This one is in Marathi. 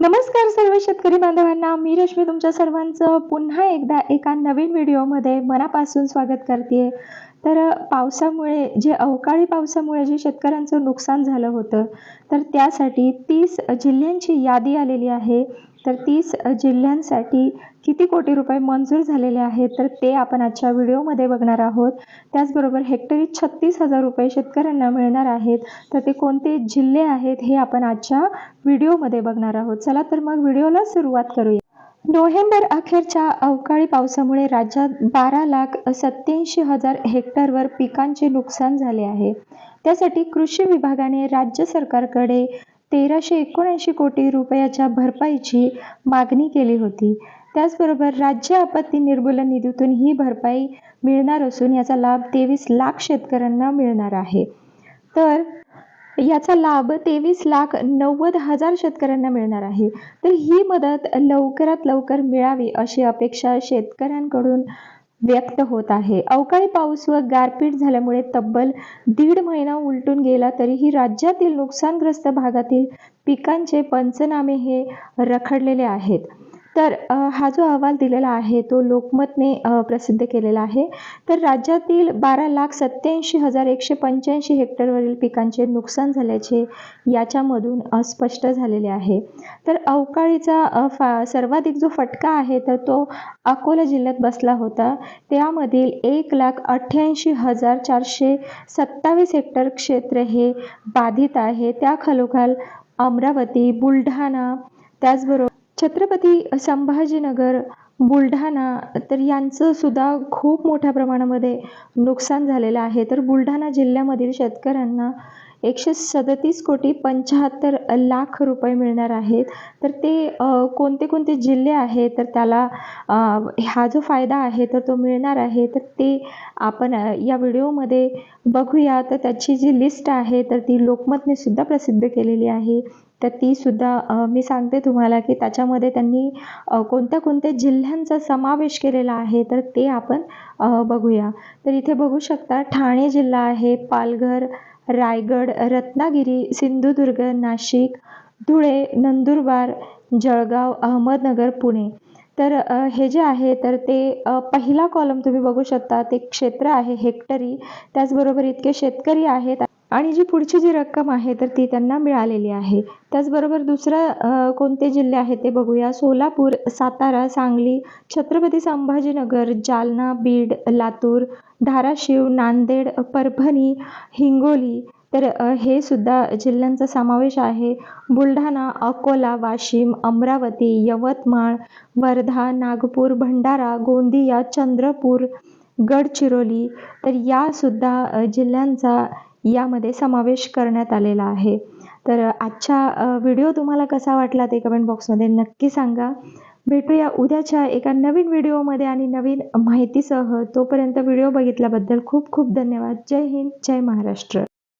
नमस्कार सर्व शेतकरी बांधवांना. मी रश्मी तुमच्या सर्वांचं पुन्हा एकदा एका नवीन व्हिडिओमध्ये मनापासून स्वागत करते. तर पावसामुळे जे अवकाळी पावसामुळे जे शेतकऱ्यांचं नुकसान झालं होतं तर त्यासाठी तीस जिल्ह्यांची यादी आलेली आहे. तर तीस जिल्ह्यांसाठी किती कोटी रुपये मंजूर झालेले आहेत तर ते आपण आजच्या व्हिडिओमध्ये बघणार आहोत. त्याचबरोबर हेक्टरी छत्तीस हजार रुपये शेतकऱ्यांना मिळणार आहेत तर ते कोणते जिल्हे आहेत हे आपण आजच्या व्हिडिओमध्ये बघणार आहोत. चला तर मग व्हिडिओला सुरुवात करूया. नोव्हेंबर अखेरच्या अवकाळी पावसामुळे राज्यात बारा लाख सत्याऐंशी हजार हेक्टरवर पिकांचे नुकसान झाले आहे. त्यासाठी कृषी विभागाने राज्य सरकारकडे तेराशे एकोणऐंशी कोटी रुपयाच्या भरपाईची मागणी केली होती. त्याचबरोबर राज्य आपत्ती निर्मूलन निधीतून ही भरपाई मिळणार असून याचा लाभ तेवीस लाख शेतकऱ्यांना मिळणार आहे. तर याचा लाभ तेवीस लाख नव्वद हजार शेतकऱ्यांना मिळणार आहे. तर ही मदत लवकरात लवकर मिळावी अशी अपेक्षा शेतकऱ्यांकडून व्यक्त होत आहे. अवकाळी पाऊस व गारपीट झाल्यामुळे तब्बल दीड महिना उलटून गेला तरीही राज्यातील नुकसानग्रस्त भागातील पिकांचे पंचनामे हे रखडलेले आहेत. तर हा जो अहवाल दिलेला आहे तो लोकमतने प्रसिद्ध केलेला आहे. तर राज्यातील बारा लाख सत्याऐंशी हजार एकशे पंच्याऐंशी हेक्टरवरील पिकांचे नुकसान झाल्याचे याच्यामधून स्पष्ट झालेले आहे. तर अवकाळीचा फा सर्वाधिक जो फटका आहे तर तो अकोला जिल्ह्यात बसला होता. त्यामधील एक लाख अठ्ठ्याऐंशी हजार चारशे सत्तावीस हेक्टर क्षेत्र हे बाधित आहे. त्या खालोखाल अमरावती बुलढाणा त्याचबरोबर छत्रपती संभाजीनगर बुलढाणा तर यांचं सुद्धा खूप मोठ्या प्रमाणामध्ये नुकसान झालेलं आहे. तर बुलढाणा जिल्ह्यामधील शेतकऱ्यांना एकशे सदतीस कोटी पंच्याहत्तर लाख रुपये मिळणार आहेत. तर ते कोणते कोणते जिल्हे आहेत? तर त्याला हा जो फायदा आहे तर तो मिळणार आहे. तर ते आपण या व्हिडिओमध्ये बघूया. तर त्याची जी लिस्ट आहे तर ती लोकमतने सुद्धा प्रसिद्ध केलेली आहे. तर ती सुद्धा मी सांगते तुम्हाला की त्याच्यामध्ये त्यांनी कोणत्या कोणत्या जिल्ह्यांचा समावेश केलेला आहे तर ते आपण बघूया. तर इथे बघू शकता ठाणे जिल्हा आहे पालघर रायगड रत्नागिरी सिंधुदुर्ग नाशिक धुळे नंदुरबार जळगाव अहमदनगर पुणे. तर हे जे आहे तर ते पहिला कॉलम तुम्ही बघू शकता. ते क्षेत्र आहे हेक्टरी. त्याचबरोबर इतके शेतकरी आहेत. आणि जी पुढची जी रक्कम आहे तर ती त्यांना मिळालेली आहे. त्याचबरोबर दुसरं कोणते जिल्हे आहेत ते बघूया. सोलापूर सातारा सांगली छत्रपती संभाजीनगर जालना बीड लातूर धाराशिव नांदेड परभणी हिंगोली. तर हे सुद्धा जिल्ह्यांचा समावेश आहे. बुलढाणा अकोला वाशिम अमरावती यवतमाळ वर्धा नागपूर भंडारा गोंदिया चंद्रपूर गडचिरोली. तर यासुद्धा जिल्ह्यांचा यामध्ये समावेश करण्यात आलेला आहे. तर आजचा व्हिडिओ तुम्हाला कसा वाटला ते कमेंट बॉक्समध्ये नक्की सांगा. भेटूया उद्याच्या एका नवीन व्हिडिओमध्ये आणि नवीन माहितीसह. तोपर्यंत व्हिडिओ बघितल्याबद्दल खूप खूप धन्यवाद. जय हिंद जय महाराष्ट्र.